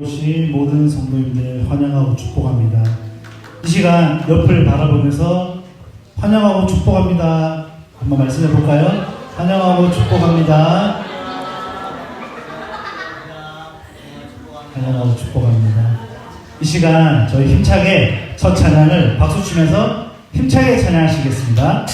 오신 모든 성도님들 환영하고 축복합니다. 이 시간 옆을 바라보면서 환영하고 축복합니다. 한번 말씀해 볼까요? 환영하고 축복합니다. 환영하고 축복합니다. 이 시간 저희 힘차게 첫 찬양을 박수 치면서 힘차게 찬양하시겠습니다.